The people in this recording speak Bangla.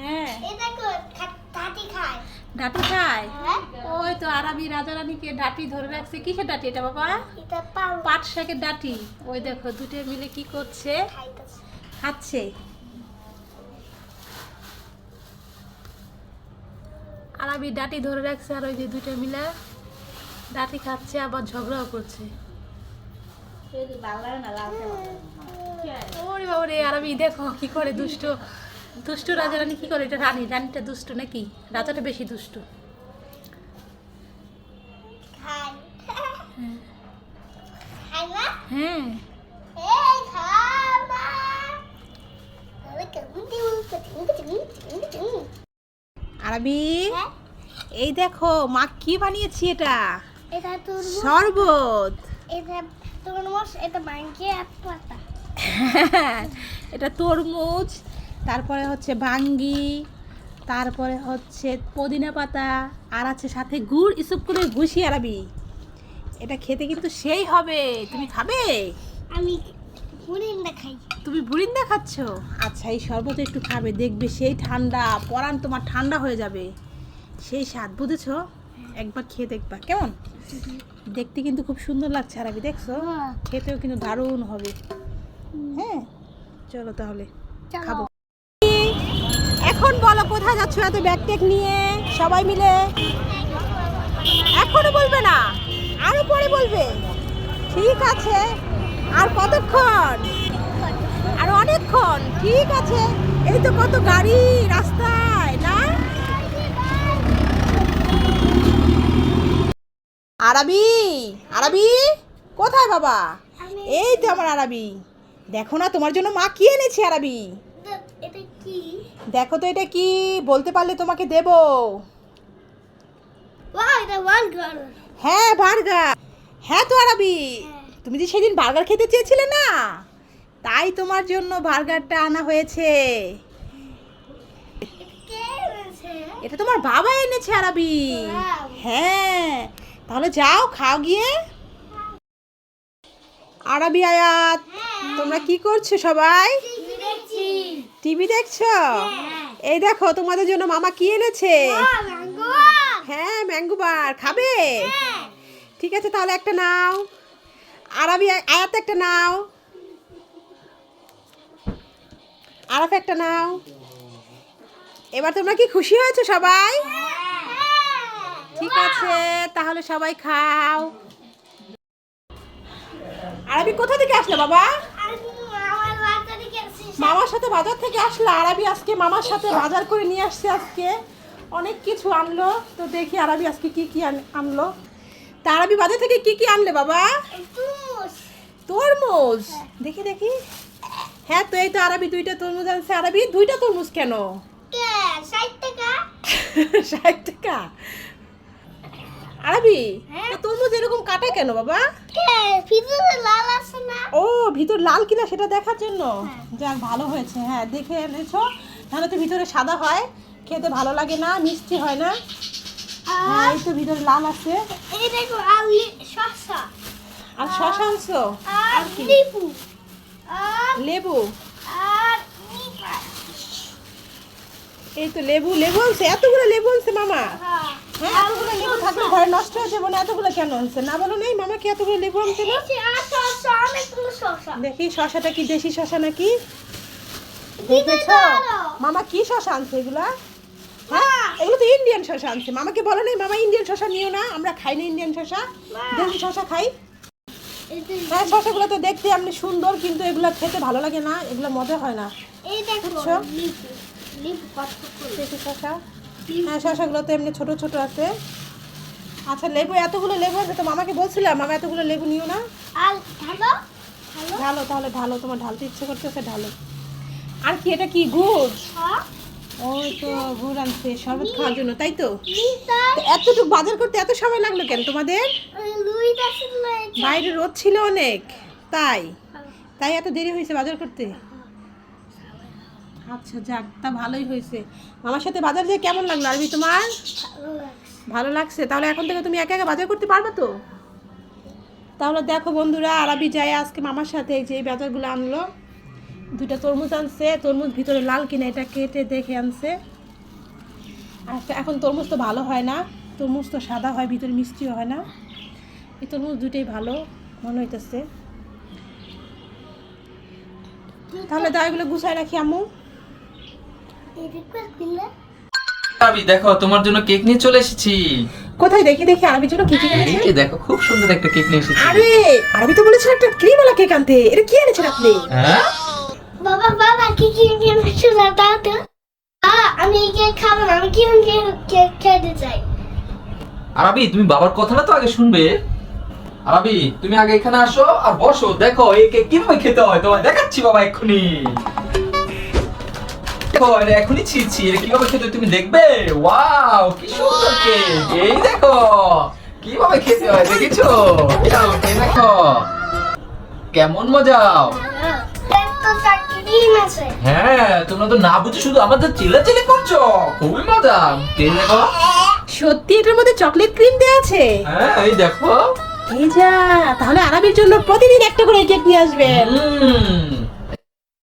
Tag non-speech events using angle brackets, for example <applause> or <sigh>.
হ্যাঁ। ডাটি খায়। হ্যাঁ। ওই তো আরবি রাজা রানীকে ডাটি ধরে রাখছে। কিসের ডাটি এটা বাবা? পাট শাকের ডাটি ওই দেখো দুটো মিলে কি করছে? খাচ্ছে। আরবি ডাটি ধরে রাখছে আর ওই যে দুটো মিলে ডাটি খাচ্ছে আবার ঝগড়াও করছে। ওরে বাবা রে আরবি দেখো কি করে দুষ্ট। দুষ্টু রাজা রানী কি করে এটা রানী রানীটা দুষ্টু নাকি রাজাটা বেশি দুষ্টু হ্যাঁ আরে আরবি হ্যাঁ এই দেখো মা কি বানিয়েছি এটা এটা তোর শরবত এটা তরমুজ এটা মাংকে এক পাতা এটা তরমুজ তারপরে হচ্ছে ভাঙ্গি তারপরে হচ্ছে পুদিনা পাতা আর আছে সাথে গুড় ইসব করে ঘুষি আরাবি। এটা খেতে কিন্তু সেই হবে। তুমি খাবে? আমি পুরিন্দা খাই। তুমি বুরিন্দা খাচ্ছ? আচ্ছা এই শরবত একটু খাবে দেখবে সেই ঠান্ডা পরান তোমার ঠান্ডা হয়ে যাবে। সেই স্বাদ বুঝেছ? একবার খেয়ে দেখবা কেমন? দেখতে কিন্তু খুব সুন্দর লাগছে আরাবি দেখছ? খেতেও কিন্তু দারুণ হবে। হ্যাঁ? চলো তাহলে খাব। এখন বলো, কোথায় যাচ্ছ এত ব্যাগ টেক নিয়ে? সবাই মিলে? এখনও বলবে না? আরও পরে বলবে। ঠিক আছে। আর কতক্ষণ? আর অনেকক্ষণ? ঠিক আছে। এই তো কত গাড়ি রাস্তায়, না? আরবি আরবি, কোথায় বাবা? এই তো আমার আরবি। দেখো না, তোমার জন্য মা কি এনেছে আরবি? এটা কি? দেখো তো এটা কি? বলতে পারলে তোমাকে দেব। হ্যাঁ বার্গার হ্যাঁ তো আরবি। তুমি যে সেদিন বার্গার খেতে চেয়েছিলে না? তাই তোমার জন্য বার্গারটা আনা হয়েছে। এটা তোমার বাবা এনেছে আরবি। হ্যাঁ। তাহলে যাও খাও গিয়ে। আরবি আয়াত তোমরা কি করছ সবাই? টিভি দেখছি? দেখছ এই দেখো তোমাদের জন্য মামা কি এনেছে? হ্যাঁ ম্যাঙ্গো বার। খাবে? ঠিক আছে তাহলে একটা নাও। আরবি আয়াত একটা নাও। আরাফ একটা নাও। এবার তোমরা কি খুশি হয়েছো সবাই? ঠিক আছে তাহলে সবাই খাও। আরবি কোথা থেকে আসলো বাবা? মামার সাথে বাজার থেকে আসলো আরবি আজকে মামার সাথে বাজার করে নিয়ে আসছে আজকে। অনেক কিছু আনলো তো দেখি আরবি আজকে কি কি আন- আনলো। তা আরবি বাজার থেকে কি কি আনলে বাবা? তরমুজ। দেখি দেখি। হ্যাঁ তো এই তো আরবি দুইটা তরমুজ আনছে। আরবি দুইটা তরমুজ কেন? কে? 60 টাকা। ষাট টাকা? <laughs> আরবি? হ্যাঁ। তরমুজ এরকম কাটা কেন বাবা? ভিতরে লাল আছে না? ও ভিতর লাল কিনা সেটা দেখার জন্য? হ্যাঁ। যাক ভালো হয়েছে। হ্যাঁ দেখে এনেছো। তাহলে তো ভিতরে সাদা হয় খেতে ভালো লাগে না মিষ্টি হয় না। হ্যাঁ এই তো ভিতরে লাল আছে। এই দেখো আলি শসা। আর শশা আনছো? আর লিবু। আর লেবু? আর এই তো লেবু লেবু আনছে? এতগুলো লেবু আনছে মামা। হ্যাঁ। হ্যাঁ? লেবু থাকলে ঘরে নষ্ট হয়ে যাবে না এতগুলো কেন আনছে না বলো নেই মামা কি এতগুলো লেবু আনছে না দেখি শশাটা কি দেশি শশা নাকি? দেখেছ? মামা কি শশা আনছে এগুলা? হ্যাঁ এগুলো তো ইন্ডিয়ান শশা আনছে। মামাকে বলো নাই মামা ইন্ডিয়ান শশা নিও না আমরা খাই না ইন্ডিয়ান শশা দেশি শশা খাই। হ্যাঁ শশাগুলো তো দেখতে এমনি সুন্দর কিন্তু এগুলো খেতে ভালো লাগে না এগুলো মজা হয় না। বুঝছ? শশা হ্যাঁ শশাগুলো তো এমনি ছোটো ছোটো আছে। আচ্ছা লেবু এতগুলো লেবু আছে তো মামাকে বলছিলাম মামা এতগুলো লেবু নিও না। ঢালো? তাহলে ঢালো তোমার ঢালতে ইচ্ছে করতেছে ঢালো। আর কি এটা কি গুড়? হ্যাঁ। ওই তো গুড় আনছে শরবত খাওয়ার জন্য তাই তো? এতটুকু বাজার করতে এত সময় লাগল কেন তোমাদের? বাইরে রোদ ছিল অনেক তাই? তাই এত দেরি হয়েছে বাজার করতে? আচ্ছা যাক তা ভালোই হয়েছে। মামার সাথে বাজার যেয়ে কেমন লাগল আরবি তোমার? ভালো লাগছে। তাহলে এখন থেকে তুমি একা একা বাজার করতে পারবে তো? তাহলে দেখো বন্ধুরা আরবি যায় আজকে মামার সাথে এই যে বাজারগুলো আনলো। দুটা তরমুজ আনছে তরমুজ ভিতরে লাল কিনা এটা কেটে দেখে আনছে। আচ্ছা এখন তরমুজ তো ভালো হয় না তরমুজ তো সাদা হয় ভিতরে মিষ্টিও হয় না। এই তরমুজ দুটোই ভালো মনে হইতেছে। তাহলে দাও এগুলো গুছাই রাখি আম্মু। দেখো তোমার জন্য কেক নিয়ে চলে এসেছি। কোথায়? দেখি দেখি আরবির জন্য কি কি এই এনেছে দেখো খুব সুন্দর একটা কেক নিয়ে এসেছি। আরে আরবি তো বলেছিল একটা ক্রিমওয়ালা কেক আনতে। এটা কি এনেছেন আপনি? হ্যাঁ? বাবা বাবা কি কি দাও তো আ, আমি এই কেক খাব না আমি কিরম কেক খেতে চাই? আরবি তুমি বাবার কথাটা তো আগে শুনবে? আরবি তুমি আগে এখানে আসো আর বসো। দেখো এই কেক কীভাবে খেতে হয়? তোমায় দেখাচ্ছি বাবা এক্ষুনি। দেখো এটা এখনই ছিঁড়ছি এটা কীভাবে খেতে তুমি দেখবে? ওয়াও কি সুন্দর কেক এই দেখো কীভাবে খেতে হয় দেখেছ? যাও, এই দেখো। কেমন আছে হ্যাঁ তোমরা তো না বুঝে শুধু আমাদের চিল্লাচিল্লি করছ। খুবই মজা। কে দেখো? সত্যি এটার মধ্যে চকলেট ক্রিম দেওয়া আছে? হ্যাঁ এই দেখো। এই যা তাহলে আরবির জন্য প্রতিদিন একটা করে কেক নিয়ে আসবেন। হুম।